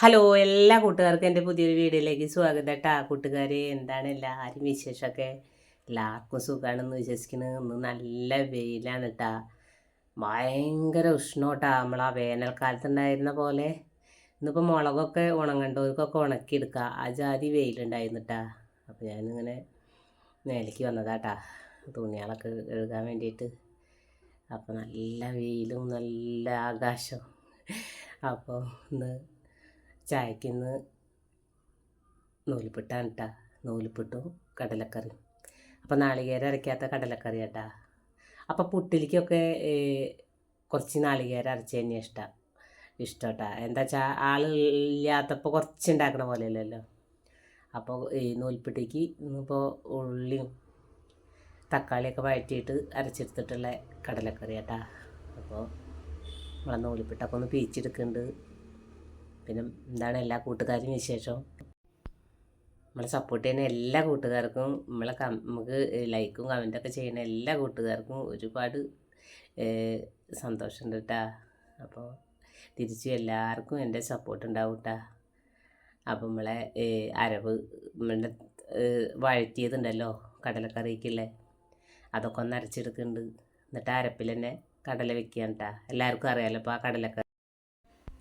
Hello എല്ലാ കൂട്ടുകാർക്കും എന്റെ പുതിയൊരു വീഡിയോയിലേക്ക് സ്വാഗതം കേട്ടാ കൂട്ടുകാരെ എന്താണ് എല്ലാവരും വിശേഷമൊക്കെ? എല്ലാവർക്കും സുഖമാണെന്ന് വിശ്വസിക്കുന്നത് ഇന്ന് നല്ല വെയിലാണ് കേട്ടാ ഭയങ്കര ഉഷ്ണോട്ടാ. നമ്മൾ ആ വേനൽക്കാലത്തുണ്ടായിരുന്ന പോലെ ഇന്നിപ്പോൾ മുളകൊക്കെ ഉണങ്ങണ്ടവർക്കൊക്കെ ഉണക്കിയെടുക്കുക ആ ജാതി വെയിലുണ്ടായിരുന്നു കേട്ടാ അപ്പോൾ ഞാനിങ്ങനെ മേലേക്ക് വന്നതാട്ടാ തുണികളൊക്കെ എഴുതാൻ വേണ്ടിയിട്ട്. അപ്പോൾ നല്ല വെയിലും നല്ല ആകാശവും അപ്പോൾ ഇന്ന് ചായക്ക് ഇന്ന് നൂലിപ്പിട്ടാണ് കേട്ടാ നൂലിപ്പിട്ടും കടലക്കറിയും. അപ്പോൾ നാളികേരം അരയ്ക്കാത്ത കടലക്കറി കേട്ടാ അപ്പോൾ പുട്ടിലേക്കൊക്കെ കുറച്ച് നാളികേരം അരച്ച് തന്നെ ഇഷ്ടം. ഇഷ്ടം കേട്ടാ എന്താ വെച്ചാൽ ആളില്ലാത്തപ്പോൾ കുറച്ച് ഉണ്ടാക്കണ പോലെയല്ലല്ലോ. അപ്പോൾ ഈ നൂൽപ്പിട്ടിക്ക് ഇന്നിപ്പോൾ ഉള്ളിയും തക്കാളിയൊക്കെ വഴറ്റിയിട്ട് അരച്ചെടുത്തിട്ടുള്ള കടലക്കറി കേട്ടാ അപ്പോൾ നമ്മളെ നൂലിപ്പിട്ടൊക്കെ ഒന്ന് പീച്ചെടുക്കുന്നുണ്ട് പിന്നെ എന്താണ് എല്ലാ കൂട്ടുകാരും വിശേഷം? നമ്മളെ സപ്പോർട്ട് ചെയ്യുന്ന എല്ലാ കൂട്ടുകാർക്കും നമ്മളെ നമുക്ക് ലൈക്കും കമന്റൊക്കെ ചെയ്യുന്ന എല്ലാ കൂട്ടുകാർക്കും ഒരുപാട് സന്തോഷമുണ്ട് കേട്ടാ അപ്പോൾ തിരിച്ചു എല്ലാവർക്കും എന്റെ സപ്പോർട്ട് ഉണ്ടാവും കേട്ടാ അപ്പം നമ്മളെ അരവ് നമ്മളുടെ വഴറ്റിയതുണ്ടല്ലോ കടലക്കറിക്കുള്ള അതൊക്കെ ഒന്ന് അരച്ചെടുക്കുന്നുണ്ട്. എന്നിട്ട് അരപ്പിൽ തന്നെ കടല വെക്കുകയാണ് കേട്ടാ എല്ലാവർക്കും അറിയാമല്ലോ അപ്പോൾ ആ കടലക്കറി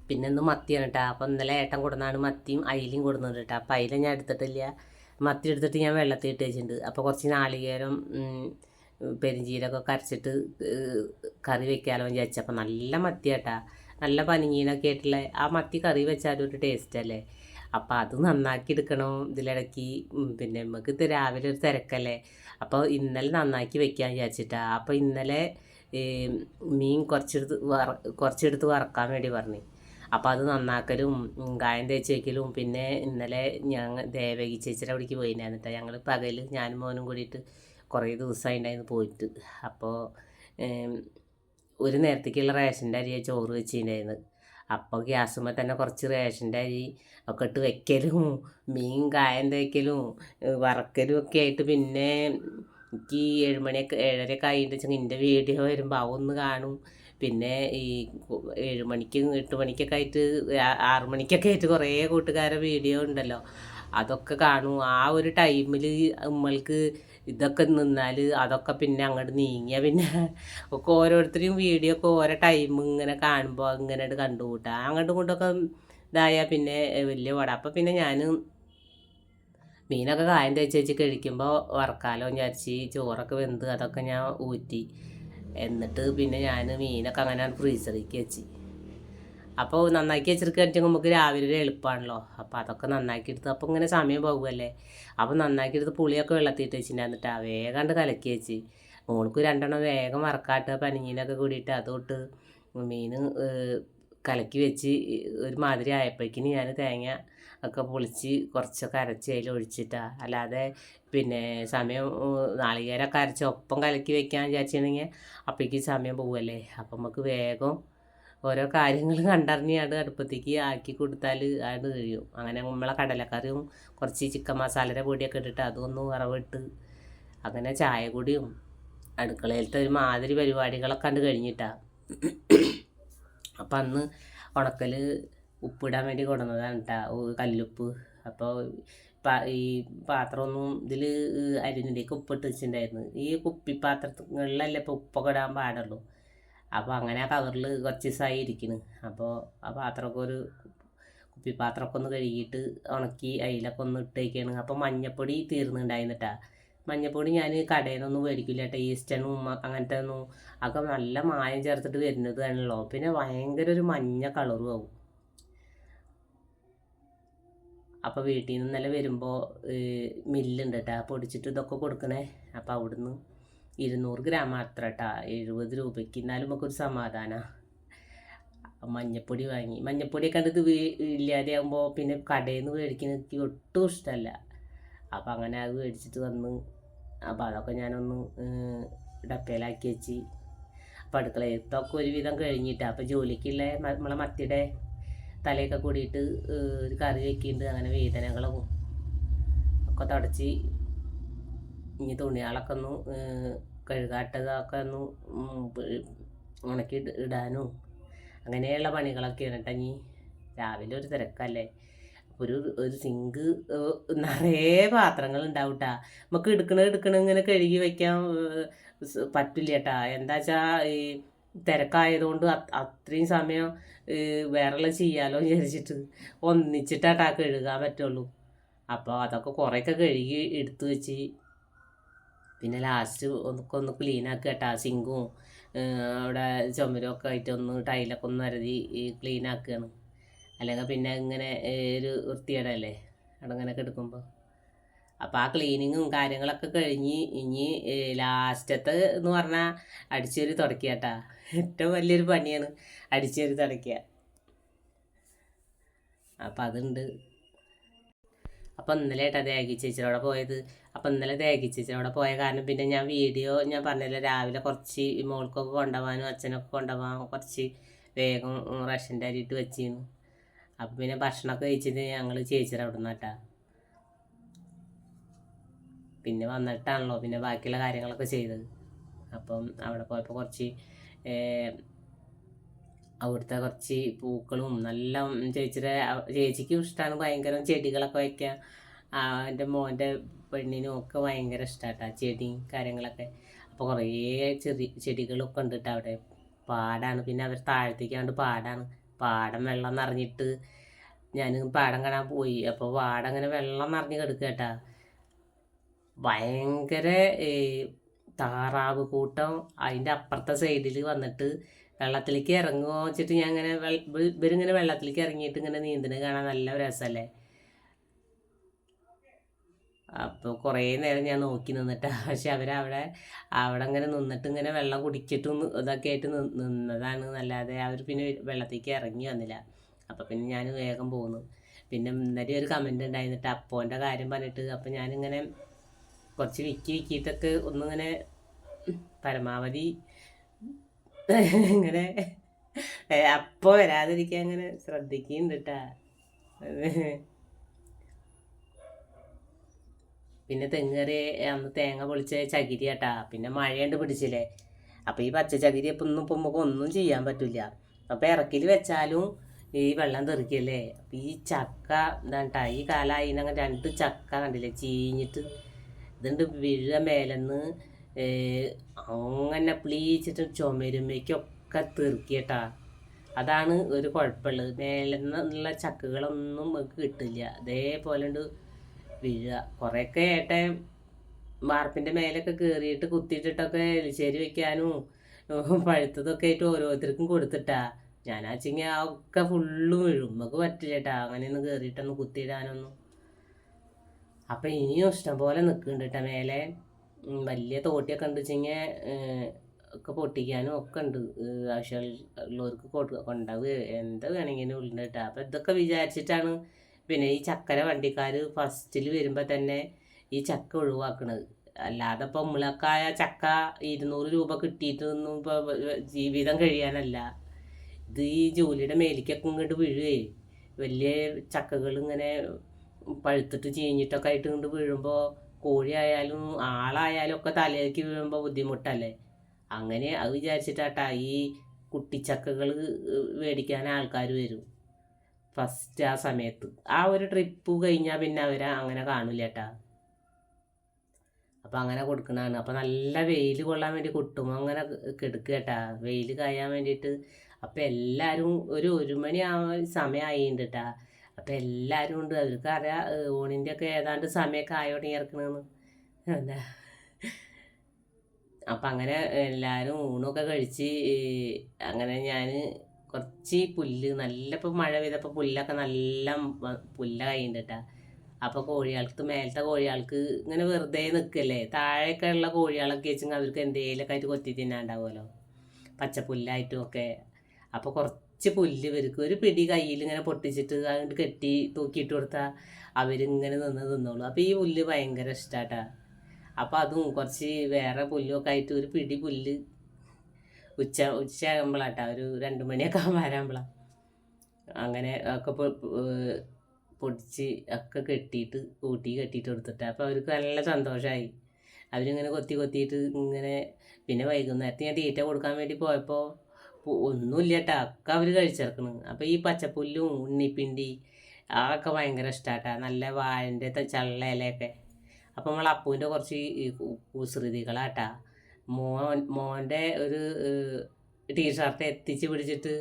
പിന്നെ ഇന്ന് മത്തിയാണ് കേട്ടോ അപ്പം ഇന്നലെ ഏട്ടൻ കൊടുന്നാണ് മത്തിയും അയിലും കൊടുന്നത് കേട്ടോ അപ്പം അയില ഞാൻ എടുത്തിട്ടില്ല. മത്തി എടുത്തിട്ട് ഞാൻ വെള്ളത്തിൽ ഇട്ട് വെച്ചിട്ടുണ്ട്. അപ്പോൾ കുറച്ച് നാളികേരം പെരിഞ്ചീരകമൊക്കെ അരച്ചിട്ട് ഏഹ്, കറി വെക്കാമല്ലോ വിചാരിച്ചു. അപ്പം നല്ല മത്തി കേട്ടാ നല്ല പനിങ്ങീനൊക്കെ ആയിട്ടുള്ള ആ മത്തി കറി വെച്ചാലും ഒരു ടേസ്റ്റ് അല്ലേ? അപ്പോൾ അത് നന്നാക്കി എടുക്കണം ഇതിലിടയ്ക്ക്. പിന്നെ നമുക്ക് രാവിലെ ഒരു തിരക്കല്ലേ? അപ്പോൾ ഇന്നലെ നന്നാക്കി വെക്കാൻ വിചാരിച്ചിട്ടാ അപ്പോൾ ഇന്നലെ മീൻ കുറച്ചെടുത്ത് വറ കുറച്ചെടുത്ത് വറക്കാൻ വേണ്ടി പറഞ്ഞു. അപ്പോൾ അത് നന്നാക്കലും കായം തേച്ച് വയ്ക്കലും പിന്നെ ഇന്നലെ ഞങ്ങൾ ദേവകി ചേച്ചിയുടെ അവിടേക്ക് പോയിട്ടുണ്ടായിരുന്നു ഞങ്ങൾ പകൽ ഞാനും മോനും കൂടിയിട്ട് കുറേ ദിവസമായി ഉണ്ടായിരുന്നു പോയിട്ട്. അപ്പോൾ ഒരു നേരത്തേക്കുള്ള റേഷന്റെ അരിയെ ചോറ് വെച്ചിട്ടുണ്ടായിരുന്നു അപ്പോൾ ഗ്യാസുമ്പോൾ തന്നെ കുറച്ച് റേഷന്റെ അരി ഒക്കെ ഇട്ട് വെക്കലും മീൻ കായം തേക്കലും വറക്കലും ഒക്കെ ആയിട്ട് പിന്നെ എനിക്ക് ഏഴുമണിയൊക്കെ ഏഴരയൊക്കെ ആയിട്ട് വെച്ചാൽ എന്റെ വീഡിയോ വരുമ്പോൾ അവ ഒന്ന് കാണും. പിന്നെ ഈ ഏഴ് മണിക്കും എട്ട് മണിക്കൊക്കെ ആയിട്ട് ആറു മണിക്കൊക്കെ ആയിട്ട് കുറേ കൂട്ടുകാരെ വീഡിയോ ഉണ്ടല്ലോ. അതൊക്കെ കാണും. ആ ഒരു ടൈമിൽ നമ്മൾക്ക് ഇതൊക്കെ നിന്നാൽ അതൊക്കെ പിന്നെ അങ്ങോട്ട് നീങ്ങിയ പിന്നെ ഒക്കെ ഓരോരുത്തരും വീഡിയോ ഒക്കെ ഓരോ ടൈം ഇങ്ങനെ കാണുമ്പോൾ ഇങ്ങനെ കണ്ടുകൂട്ടുക അങ്ങോട്ടും ഇങ്ങോട്ടൊക്കെ ഇതായാൽ പിന്നെ വലിയ പാട. അപ്പം പിന്നെ ഞാൻ മീനൊക്കെ കായം തേച്ച് വെച്ച് കഴിക്കുമ്പോൾ വറക്കാലോ വിചാരിച്ച് ചോറൊക്കെ വെന്ത് അതൊക്കെ ഞാൻ ഊറ്റി. എന്നിട്ട് പിന്നെ ഞാൻ മീനൊക്കെ അങ്ങനെ ഫ്രീസറിലേക്ക് വെച്ച്. അപ്പോൾ നന്നാക്കി വെച്ചിരിക്കുകയാണെങ്കിൽ നമുക്ക് രാവിലെ ഒരു എളുപ്പമാണല്ലോ അപ്പോൾ അതൊക്കെ നന്നാക്കി എടുത്ത് അപ്പോൾ ഇങ്ങനെ സമയം പോകുമല്ലേ അപ്പോൾ നന്നാക്കി എടുത്ത് പുളിയൊക്കെ വെള്ളത്തിയിട്ട് വെച്ചിട്ടുണ്ടായിരുന്നിട്ട് ആ വേഗം കലക്കി വെച്ച്. മോൾക്ക് രണ്ടെണ്ണം വേഗം വറക്കാട്ട് പനിഞ്ഞീനൊക്കെ കൂടിയിട്ട് അതോട്ട് മീൻ കലക്കി വെച്ച് ഒരു മാതിരി ആയപ്പോഴേക്കിന് ഞാൻ തേങ്ങ ഒക്കെ പൊളിച്ച് കുറച്ചൊക്കെ അരച്ച് അതിൽ ഒഴിച്ചിട്ടാണ് അല്ലാതെ പിന്നെ സമയം നാളികേരൊക്കെ അരച്ച് ഒപ്പം കലക്കി വെക്കാൻ വിചാരിച്ചിട്ടുണ്ടെങ്കിൽ അപ്പോഴേക്ക് സമയം പോവുമല്ലേ അപ്പം നമുക്ക് വേഗം ഓരോ കാര്യങ്ങൾ കണ്ടറിഞ്ഞാണ്ട് അടുപ്പത്തേക്ക് ആക്കി കൊടുത്താൽ അത് കഴിയും. അങ്ങനെ നമ്മളെ കടലക്കറിയും കുറച്ച് ചിക്കൻ മസാലയുടെ പൊടിയൊക്കെ ഇട്ടിട്ട് അതൊന്ന് വറവിട്ട് അങ്ങനെ ചായ കൂടിയും അടുക്കളയിലത്തെ ഒരു മാതിരി പരിപാടികളൊക്കെ കണ്ട് കഴിഞ്ഞിട്ടാ. അപ്പം അന്ന് ഉണക്കൽ ഉപ്പിടാൻ വേണ്ടി കൊണ്ടുവന്നതാണ് കേട്ടോ കല്ലുപ്പ്. അപ്പോൾ ഈ പാത്രമൊന്നും ഇതിൽ അരിഞ്ഞിലേക്ക് ഉപ്പിട്ട് വെച്ചിട്ടുണ്ടായിരുന്നു. ഈ കുപ്പി പാത്രങ്ങളിലല്ലേ ഇപ്പോൾ ഉപ്പൊക്കെ ഇടാൻ പാടുള്ളൂ. അപ്പോൾ അങ്ങനെ ആ കവറിൽ കുറച്ച് ദിവസമായി ഇരിക്കുന്നു അപ്പോൾ ആ പാത്രമൊക്കെ ഒരു കുപ്പിപ്പാത്രമൊക്കെ ഒന്ന് കഴുകിയിട്ട് ഉണക്കി അതിലൊക്കെ ഒന്ന് ഇട്ടേക്കാണ് അപ്പോൾ മഞ്ഞപ്പൊടി തീർന്നുണ്ടായിരുന്നിട്ടാ മഞ്ഞപ്പൊടി ഞാൻ കടയിൽ നിന്നൊന്നും മേടിക്കില്ല കേട്ടോ ഉമ്മ അങ്ങനത്തെ ഒന്നും ഒക്കെ നല്ല മായം ചേർത്തിട്ട് വരുന്നതാണല്ലോ പിന്നെ ഭയങ്കര ഒരു മഞ്ഞ കളറും ആവും. അപ്പോൾ വീട്ടിൽ നിന്ന് വരുമ്പോൾ മില്ലുണ്ട് കേട്ടോ പൊടിച്ചിട്ട് ഇതൊക്കെ കൊടുക്കണേ. അപ്പോൾ അവിടുന്ന് ഇരുന്നൂറ് ഗ്രാം മാത്രം കേട്ടോ എഴുപത് രൂപയ്ക്ക്. എന്നാലും നമുക്കൊരു സമാധാനമാണ് മഞ്ഞപ്പൊടി വാങ്ങി. മഞ്ഞപ്പൊടിയൊക്കെ കണ്ടത് ഇല്ലാതെയാകുമ്പോൾ പിന്നെ കടയിൽ നിന്ന് മേടിക്കുന്നത് എനിക്ക് ഒട്ടും ഇഷ്ടമല്ല അപ്പം അങ്ങനെ അത് മേടിച്ചിട്ട് വന്ന് അപ്പോൾ അതൊക്കെ ഞാനൊന്ന് ഡക്കയിലാക്കി വെച്ച്. അപ്പോൾ അടുക്കളയത്തൊക്കെ ഒരുവിധം കഴിഞ്ഞിട്ട് അപ്പോൾ ജോലിക്കുള്ള നമ്മളെ മത്തിയുടെ തലയൊക്കെ കൂടിയിട്ട് ഒരു കറി വെക്കുന്നുണ്ട് അങ്ങനെ വേദനകളും ഒക്കെ തുടച്ച് ഇനി തുണികളൊക്കെ ഒന്ന് കഴുകാട്ടതൊക്കെ ഒന്ന് ഉണക്കി ഇട- ഇടാനും അങ്ങനെയുള്ള പണികളൊക്കെ കേട്ടോ രാവിലെ ഒരു തിരക്കല്ലേ? ഒരു ഒരു സിങ്ക് നിറയെ പാത്രങ്ങൾ ഉണ്ടാവും കേട്ടാ നമുക്ക് എടുക്കണ എടുക്കണ ഇങ്ങനെ കഴുകി സ് പറ്റില്ല കേട്ടാ എന്താ വെച്ചാൽ ഈ തിരക്കായതുകൊണ്ട് അത് അത്രയും സമയം വേറെ ചെയ്യാലോ വിചാരിച്ചിട്ട് ഒന്നിച്ചിട്ടാട്ടാ കഴുകാൻ പറ്റുള്ളൂ. അപ്പോൾ അതൊക്കെ കുറേയൊക്കെ കഴുകി എടുത്തു വെച്ച്. പിന്നെ ലാസ്റ്റ് ഒന്നൊക്കെ ഒന്ന് ക്ലീൻ ആക്കുക കേട്ടാ സിങ്കും അവിടെ ചുമരൊക്കെ ആയിട്ട് ഒന്ന് ടൈലൊക്കെ ഒന്ന് വരതി ക്ലീൻ ആക്കുകയാണ് അല്ലെങ്കിൽ പിന്നെ ഇങ്ങനെ ഒരു വൃത്തികേടല്ലേ? അടങ്ങനൊക്കെ എടുക്കുമ്പോൾ അപ്പം ആ ക്ലീനിങ്ങും കാര്യങ്ങളൊക്കെ കഴിഞ്ഞ് ഇനി ലാസ്റ്റത്തെ എന്ന് പറഞ്ഞാൽ അടിച്ചേരി തുടക്കുക കേട്ടാ ഏറ്റവും വലിയൊരു പണിയാണ് അടിച്ചേരി തുടക്കുക അപ്പം അതുണ്ട്. അപ്പം ഇന്നലെ ഏട്ടാ ദേഹി ചേച്ചിയോടെ പോയത്. അപ്പം ഇന്നലെ ദേഹി ചേച്ചിയോടെ പോയ കാരണം പിന്നെ ഞാൻ വീഡിയോ ഞാൻ പറഞ്ഞില്ല രാവിലെ കുറച്ച് മോൾക്കൊക്കെ കൊണ്ടുപോകാനും അച്ഛനൊക്കെ കൊണ്ടുപോകാൻ കുറച്ച് വേഗം റേഷന്റെ അരിയിട്ട് വെച്ചിരുന്നു അപ്പം പിന്നെ ഭക്ഷണമൊക്കെ കഴിച്ചിട്ട് ഞങ്ങൾ ചേച്ചിയുടെ അവിടെ നിന്നാട്ടാ പിന്നെ വന്നിട്ടാണല്ലോ പിന്നെ ബാക്കിയുള്ള കാര്യങ്ങളൊക്കെ ചെയ്തത്. അപ്പം അവിടെ പോയപ്പോൾ കുറച്ച് അവിടുത്തെ കുറച്ച് പൂക്കളും നല്ല ചേച്ചിയുടെ ചേച്ചിക്കും ഇഷ്ടമാണ് ഭയങ്കര ചെടികളൊക്കെ വയ്ക്കാൻ എന്റെ മോന്റെ പെണ്ണിനും ഒക്കെ ഭയങ്കര ഇഷ്ടമാട്ടാ ചെടിയും കാര്യങ്ങളൊക്കെ. അപ്പോൾ കുറേ ചെടി ചെടികളൊക്കെ ഉണ്ട് കേട്ടോ അവിടെ. പാടാണ്. പിന്നെ അവർ താഴത്തേക്കാണ്ട് പാടാണ്. പാടം വെള്ളം നിറഞ്ഞിട്ട് ഞാൻ പാടം കാണാൻ പോയി. അപ്പോൾ പാടം അങ്ങനെ വെള്ളം നിറഞ്ഞ് കിടക്കുക കേട്ടാ ഭയങ്കര താറാവ് കൂട്ടം അതിന്റെ അപ്പുറത്തെ സൈഡിൽ വന്നിട്ട് വെള്ളത്തിലേക്ക് ഇറങ്ങുമോ വെച്ചിട്ട് ഞാൻ ഇങ്ങനെ ഇവരിങ്ങനെ വെള്ളത്തിലേക്ക് ഇറങ്ങിയിട്ട് ഇങ്ങനെ നീന്തണ കാണാൻ നല്ല രസമല്ലേ അപ്പോൾ കുറേ നേരം ഞാൻ നോക്കി നിന്നിട്ട് പക്ഷെ അവരവിടെ അവിടെ ഇങ്ങനെ നിന്നിട്ട് ഇങ്ങനെ വെള്ളം കുടിച്ചിട്ടും ഇതൊക്കെ ആയിട്ട് നിന്നതാണ്. നല്ലാതെ അവർ പിന്നെ വെള്ളത്തേക്ക് ഇറങ്ങി വന്നില്ല. അപ്പോൾ പിന്നെ ഞാൻ വേഗം പോന്നു. പിന്നെ ഇന്നലെ ഒരു കമന്റ് ഉണ്ടായിരുന്നിട്ട് അപ്പോന്റെ കാര്യം പറഞ്ഞിട്ട് അപ്പോൾ ഞാനിങ്ങനെ കുറച്ച് വിക്കി വിക്കിയിട്ടൊക്കെ ഒന്നിങ്ങനെ പരമാവധി ഇങ്ങനെ അപ്പോൾ വരാതിരിക്കാൻ അങ്ങനെ ശ്രദ്ധിക്കുന്നുണ്ട് കേട്ടാ പിന്നെ തെങ്ങ് കറി അന്ന് തേങ്ങ പൊളിച്ച ചകിരി കേട്ടാ പിന്നെ മഴയുണ്ട് പിടിച്ചില്ലേ. അപ്പോൾ ഈ പച്ച ചകിരി അപ്പം ഒന്നും ഇപ്പം നമുക്ക് ഒന്നും ചെയ്യാൻ പറ്റില്ല അപ്പോൾ ഇറക്കിൽ വെച്ചാലും ഈ വെള്ളം തെറിക്കല്ലേ. അപ്പം ഈ ചക്ക എന്താ ഈ കാലമായി അങ്ങനെ രണ്ട് ചക്ക കണ്ടില്ലേ ചീഞ്ഞിട്ട് ഇതുണ്ട് വിഴ മേലെന്ന് അങ്ങനെ പ്ലീച്ചിട്ട് ചുമരുമ്മയ്ക്കൊക്കെ തെറുക്കിയട്ടാ അതാണ് ഒരു കുഴപ്പമുള്ളത്. മേലെന്നുള്ള ചക്കകളൊന്നും നമുക്ക് കിട്ടില്ല. അതേപോലെ ഉണ്ട് വീഴുക കുറേയൊക്കെ ഏട്ടൻ വാർപ്പിന്റെ മേലൊക്കെ കയറിയിട്ട് കുത്തിയിട്ടിട്ടൊക്കെ എലിശ്ശേരി വെക്കാനും പഴുത്തതൊക്കെ ആയിട്ട് ഓരോരുത്തർക്കും കൊടുത്തിട്ടാ. ഞാൻ ആ ഒക്കെ ഫുള്ളും വീഴും. നമുക്ക് പറ്റില്ല കേട്ടാ അങ്ങനെയൊന്നും കയറിയിട്ടൊന്നും കുത്തിയിടാനൊന്നും. അപ്പം ഇനിയും ഇഷ്ടം പോലെ നിൽക്കുന്നുണ്ട് മേലെ. വലിയ തോട്ടിയൊക്കെ ഉണ്ട് വെച്ചെങ്കിൽ ഒക്കെ പൊട്ടിക്കാനും ഒക്കെ ഉണ്ട്. ആവശ്യമുള്ളവർക്ക് കൊണ്ടാവുക എന്താ വേണമെങ്കിലും ഉണ്ട് കേട്ടോ അപ്പം ഇതൊക്കെ വിചാരിച്ചിട്ടാണ് പിന്നെ ഈ ചക്കര വണ്ടിക്കാർ ഫസ്റ്റിൽ വരുമ്പോൾ തന്നെ ഈ ചക്ക ഒഴിവാക്കണത്. അല്ലാതെ ഇപ്പം മുളക്കായ ചക്ക ഇരുന്നൂറ് രൂപ കിട്ടിയിട്ടൊന്നും ഇപ്പോൾ ജീവിതം കഴിയാനല്ല. ഇത് ഈ ജോലിയുടെ മേലിക്കൊക്കെ ഇങ്ങോട്ട് വീഴുകയെ വലിയ ചക്കകൾ ഇങ്ങനെ പഴുത്തിട്ട് ചീഞ്ഞിട്ടൊക്കെ ആയിട്ട് ഇങ്ങോട്ട് വീഴുമ്പോൾ കോഴി കോഴിയായാലും ആളായാലും ഒക്കെ തലയിലേക്ക് വീഴുമ്പോൾ ബുദ്ധിമുട്ടല്ലേ? അങ്ങനെ അത് വിചാരിച്ചിട്ടാട്ടാ ഈ കുട്ടിച്ചക്കകൾ മേടിക്കാൻ ആൾക്കാർ വരും. ഫസ്റ്റ് ആ സമയത്ത്. ആ ഒരു ട്രിപ്പ് കഴിഞ്ഞാൽ പിന്നെ അവരെ അങ്ങനെ കാണില്ല കേട്ടാ അപ്പം അങ്ങനെ കൊടുക്കണതാണ്. അപ്പം നല്ല വെയിൽ കൊള്ളാൻ വേണ്ടി കുട്ടും അങ്ങനെ കെടുക്കുക കേട്ടാ വെയിൽ കായാൻ വേണ്ടിയിട്ട് അപ്പം എല്ലാവരും ഒരു ഒരു മണി ആ സമയമായിട്ടുണ്ട് കേട്ടാ അപ്പം എല്ലാവരും ഉണ്ട്. അവർക്ക് അറിയാം ഓണിന്റെ ഒക്കെ ഏതാണ്ട് സമയമൊക്കെ ആയോടെ ഇറക്കണമെന്ന് എന്താ? അപ്പം അങ്ങനെ എല്ലാവരും ഊണൊക്കെ കഴിച്ച് അങ്ങനെ ഞാൻ കുറച്ച് പുല്ല് നല്ല ഇപ്പോൾ മഴ പെയ്തപ്പോൾ പുല്ലൊക്കെ നല്ല പുല്ല കേട്ടാ അപ്പോൾ കോഴികൾക്ക് മേലത്തെ കോഴികൾക്ക് ഇങ്ങനെ വെറുതെ നിൽക്കല്ലേ? താഴെയൊക്കെ ഉള്ള കോഴികളൊക്കെ വെച്ചെങ്കിൽ അവർക്ക് എന്തെങ്കിലുമൊക്കെ ആയിട്ട് കൊത്തി തിന്നാണ്ടാവുമല്ലോ? പച്ചപ്പുല്ലായിട്ടും ഒക്കെ. അപ്പോൾ കുറച്ച് പുല്ല് ഇവർക്ക് ഒരു പിടി കയ്യിൽ ഇങ്ങനെ പൊട്ടിച്ചിട്ട് അതുകൊണ്ട് കെട്ടി തൂക്കിയിട്ട് കൊടുത്താൽ അവരിങ്ങനെ നിന്ന് നിന്നോളൂ അപ്പോൾ ഈ പുല്ല് ഭയങ്കര ഇഷ്ടാട്ടാ. അപ്പോൾ അതും കുറച്ച് വേറെ പുല്ലൊക്കെ ആയിട്ട് ഒരു പിടി പുല്ല് ഉച്ച ഉച്ച ആകുമ്പോഴാട്ടാ ഒരു രണ്ട് മണിയൊക്കെ വരാമ്പളാ. അങ്ങനെ ഒക്കെ പൊടിച്ച് ഒക്കെ കെട്ടിയിട്ട് കൂട്ടി കെട്ടിയിട്ട് കൊടുത്തിട്ട്. അപ്പോൾ അവർക്ക് നല്ല സന്തോഷമായി അവരിങ്ങനെ കൊത്തി കൊത്തിയിട്ട് ഇങ്ങനെ പിന്നെ വൈകുന്നേരത്ത് ഞാൻ തീറ്റ കൊടുക്കാൻ വേണ്ടി പോയപ്പോൾ ഒന്നുമില്ല കേട്ടോ ഒക്കെ അവർ കഴിച്ചിറക്കണ് അപ്പം ഈ പച്ചപ്പുല്ലും ഉണ്ണിപ്പിണ്ടി അതൊക്കെ ഭയങ്കര ഇഷ്ടാട്ടാ. നല്ല വാഴന്റെ ചള്ള ഇലയൊക്കെ. അപ്പം നമ്മൾ അപ്പൂന്റെ കുറച്ച് കുസൃതികളാട്ടാ. മോൻ മോന്റെ ഒരു ടീഷർട്ട് എത്തിച്ച് പിടിച്ചിട്ട്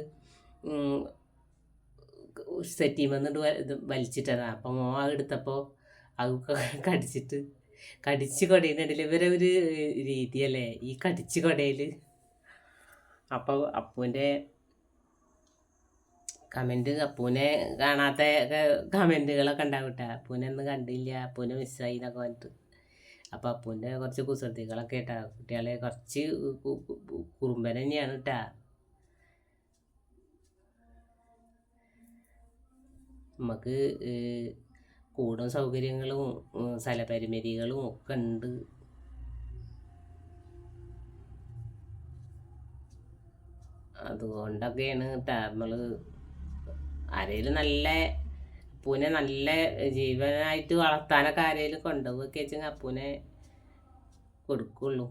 സെറ്റി വന്നിട്ട് ഇത് വലിച്ചിട്ടതാ അപ്പം മോൻ അത് എടുത്തപ്പോൾ അത് കടിച്ചിട്ട് കടിച്ച് കൊടയുന്നുണ്ടില്ല ഇവരെ ഒരു രീതിയല്ലേ? ഈ കടിച്ച് കൊടയിൽ അപ്പോൾ അപ്പൂന്റെ കമന്റ് അപ്പൂനെ കാണാത്ത കമന്റുകളൊക്കെ ഉണ്ടാവും അപ്പൂനെ ഒന്നും കണ്ടില്ല. അപ്പൂനെ മിസ്സായി എന്നൊക്കെ പറഞ്ഞിട്ട്. അപ്പോൾ അപ്പൂന്റെ കുറച്ച് കുസൃതികളൊക്കെ കേട്ടാ. കുട്ടികളെ കുറച്ച് കുറുമ്പൻ തന്നെയാണ് കേട്ടാ നമുക്ക് കൂടും സൗകര്യങ്ങളും സ്ഥലപരിമിതികളും ഒക്കെ ഉണ്ട്. അതുകൊണ്ടൊക്കെയാണ് നമ്മൾ ആരെങ്കിലും നല്ല അപ്പൂനെ നല്ല ജീവനായിട്ട് വളർത്താനൊക്കെ ആരെങ്കിലും കൊണ്ടുപോയി വെച്ചെങ്കിൽ അപ്പൂനെ കൊടുക്കുള്ളൂ.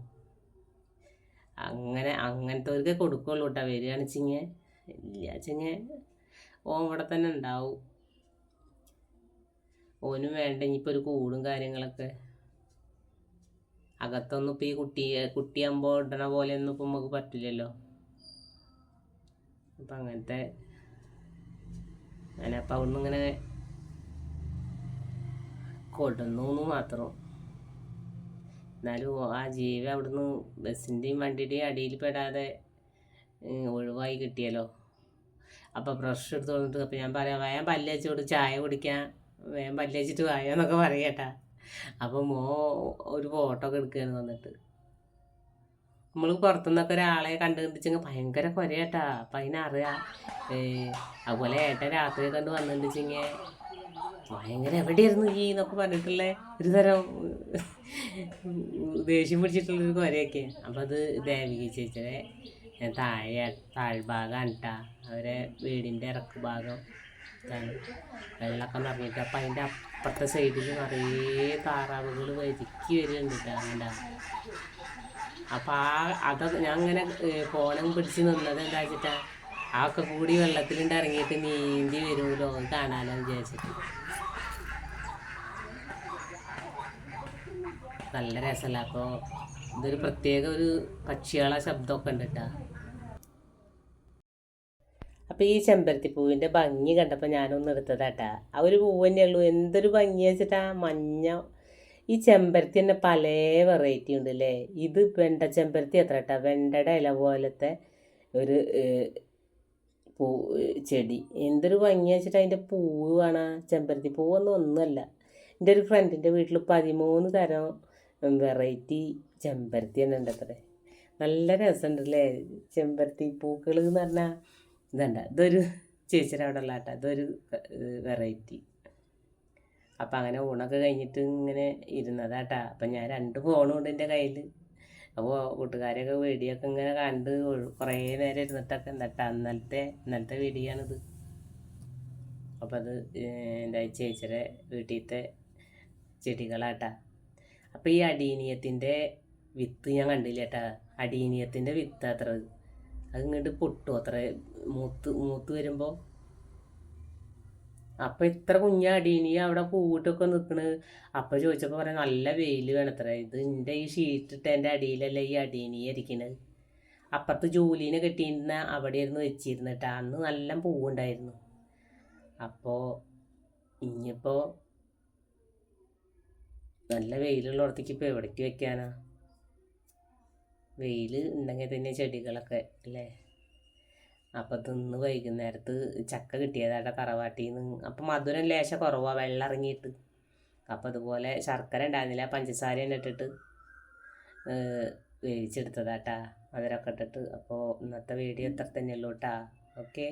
അങ്ങനെ അങ്ങനത്തെ കൊടുക്കുള്ളൂ കേട്ടോ. വരികയാണ് വെച്ചിങ്ങ ഇല്ല വെച്ചിങ്ങ ഓൻ ഇവിടെ തന്നെ ഉണ്ടാവും. ഓനും വേണ്ട ഇനിയിപ്പോൾ ഒരു കൂടും കാര്യങ്ങളൊക്കെ. അകത്തൊന്നും ഇപ്പോൾ ഈ കുട്ടി കുട്ടിയാകുമ്പോൾ ഇടണ പോലെ ഒന്നും ഇപ്പം നമുക്ക് പറ്റില്ലല്ലോ. അപ്പം അങ്ങനത്തെ അങ്ങനെ അപ്പം അവിടുന്ന് ഇങ്ങനെ കൊടുന്നു മാത്രം. എന്നാലും ആ ജീവി അവിടുന്ന് ബസ്സിന്റെയും വണ്ടിയുടെയും അടിയിൽ പെടാതെ ഒഴിവായി കിട്ടിയല്ലോ. അപ്പോൾ ബ്രഷ് എടുത്ത് വന്നിട്ട് അപ്പോൾ ഞാൻ പറയാം വേഗം പല്ല് വെച്ചോട്ട് ചായ കുടിക്കാൻ വേഗം പല്ല് വെച്ചിട്ട് വായോന്നൊക്കെ പറയട്ടാ അപ്പോൾ മോ ഒരു ഫോട്ടോ ഒക്കെ എടുക്കുകയാണ് വന്നിട്ട്. നമ്മൾ പുറത്തുനിന്നൊക്കെ ഒരാളെ കണ്ടുകൊണ്ടിച്ചെങ്കിൽ ഭയങ്കര കുരയാട്ടാ. അപ്പം അതിനറിയാം അതുപോലെ ഏട്ടൻ രാത്രി കണ്ട് വന്നിട്ടുണ്ടെച്ചെങ്കിൽ ഭയങ്കര എവിടെയായിരുന്നു ഈ എന്നൊക്കെ പറഞ്ഞിട്ടുള്ള ഒരു തരം ദേഷ്യം പിടിച്ചിട്ടുള്ളൊരു കുരയൊക്കെ. അപ്പം അത് ദേവിക ചേച്ചിയുടെ താഴെ താഴ്ഭാഗമാണ് കേട്ടാ അവരെ വീടിന്റെ ഇറക്ക് ഭാഗം വെള്ളമൊക്കെ നിറഞ്ഞിട്ട് അപ്പം അതിന്റെ അപ്പുറത്തെ സൈഡിൽ നിറയെ താറാവുകൾ വരിക്കി വരുന്നുണ്ട് കേട്ടോ അങ്ങനെ അപ്പം ആ അതൊക്കെ ഞാൻ അങ്ങനെ ഫോണം പിടിച്ച് നിന്നത് എന്താ വെച്ചിട്ടാ? ആ ഒക്കെ കൂടി വെള്ളത്തിലുണ്ട് ഇറങ്ങിയിട്ട് നീന്തി വരുമല്ലോ. അത് കാണാനോ വിചാരിച്ചിട്ട്. നല്ല രസമല്ല അപ്പോൾ ഇതൊരു പ്രത്യേക ഒരു പക്ഷികളെ ശബ്ദമൊക്കെ ഉണ്ട് കേട്ടോ അപ്പോൾ ഈ ചെമ്പരത്തി പൂവിന്റെ ഭംഗി കണ്ടപ്പോൾ ഞാനൊന്ന് എടുത്തതാട്ടാ. ആ ഒരു പൂവ് തന്നെ ഉള്ളൂ. എന്തൊരു ഭംഗി വെച്ചിട്ടാ മഞ്ഞ ഈ ചെമ്പരത്തി തന്നെ പല വെറൈറ്റി ഉണ്ട് അല്ലേ? ഇത് വെണ്ട ചെമ്പരത്തി എത്ര കേട്ടാ വെണ്ടയുടെ ഇല പോലത്തെ ഒരു പൂ ചെടി. എന്തൊരു ഭംഗി വെച്ചിട്ട് അതിന്റെ പൂവ് കാണാം ചെമ്പരത്തി പൂവൊന്നും ഒന്നുമല്ല. എന്റെ ഒരു ഫ്രണ്ടിന്റെ വീട്ടിൽ പതിമൂന്ന് തരം വെറൈറ്റി ചെമ്പരത്തി തന്നെ ഉണ്ട് അത്ര. നല്ല രസമുണ്ടല്ലേ? ചെമ്പരത്തി പൂക്കൾ എന്ന് പറഞ്ഞാൽ ഇതണ്ട ഇതൊരു ചേച്ചിയുടെ അവിടെ ഉള്ള കേട്ടോ ഇതൊരു വെറൈറ്റി. അപ്പം അങ്ങനെ ഊണൊക്കെ കഴിഞ്ഞിട്ട് ഇങ്ങനെ ഇരുന്നതാട്ടാ അപ്പം ഞാൻ രണ്ട് ഫോണും ഉണ്ട് എന്റെ കയ്യിൽ അപ്പോൾ കൂട്ടുകാരെയൊക്കെ വീഡിയോക്കെ ഇങ്ങനെ കണ്ട് കുറേ നേരം ഇരുന്നിട്ടൊക്കെ എന്നിട്ട് അന്നലത്തെ ഇന്നലത്തെ വീഡിയോ ആണിത് അപ്പം അത് എന്റെ ചേച്ചിയുടെ വീട്ടിലത്തെ ചെടികളാട്ടാ അപ്പം ഈ അടീനിയത്തിന്റെ വിത്ത് ഞാൻ കണ്ടില്ല കേട്ടാ അടീനിയത്തിന്റെ വിത്ത് അത്ര. അത് ഇങ്ങോട്ട് പൊട്ടും അത്ര. മൂത്ത് മൂത്ത് വരുമ്പോൾ അപ്പം ഇത്ര കുഞ്ഞ അടീനിയ അവിടെ പൂവിട്ടൊക്കെ നിൽക്കണ് അപ്പം ചോദിച്ചപ്പോൾ പറയാം നല്ല വെയിൽ വേണത്ര. ഇത് എന്റെ ഈ ഷീറ്റിട്ട് എന്റെ അടിയിലല്ല ഈ അടീനിയ ഇരിക്കണത് അപ്പുറത്ത് ജോലീനെ കെട്ടിയിരുന്ന അവിടെയായിരുന്നു വെച്ചിരുന്നിട്ടാ അന്ന് നല്ല പൂവുണ്ടായിരുന്നു. അപ്പോൾ ഇനിയിപ്പോൾ നല്ല വെയിലുള്ളിടത്തേക്ക് ഇപ്പോൾ എവിടേക്ക് വെക്കാനാ? വെയിൽ ഉണ്ടെങ്കിൽ തന്നെ ചെടികളൊക്കെ അല്ലേ? അപ്പം തിന്ന് വൈകുന്നേരത്ത് ചക്ക കിട്ടിയതായിട്ട് തറവാട്ടിൽ നിന്ന് അപ്പം മധുരം ലേശം കുറവാണ് വെള്ളം ഇറങ്ങിയിട്ട്. അപ്പം അതുപോലെ ശർക്കര ഉണ്ടായിരുന്നില്ല പഞ്ചസാര തന്നെ ഇട്ടിട്ട് വേവിച്ചെടുത്തതാട്ടാ മധുരമൊക്കെ ഇട്ടിട്ട്. അപ്പോൾ ഇന്നത്തെ വീഡിയോ ഇത്ര തന്നെയുള്ളൂ ഓക്കെ?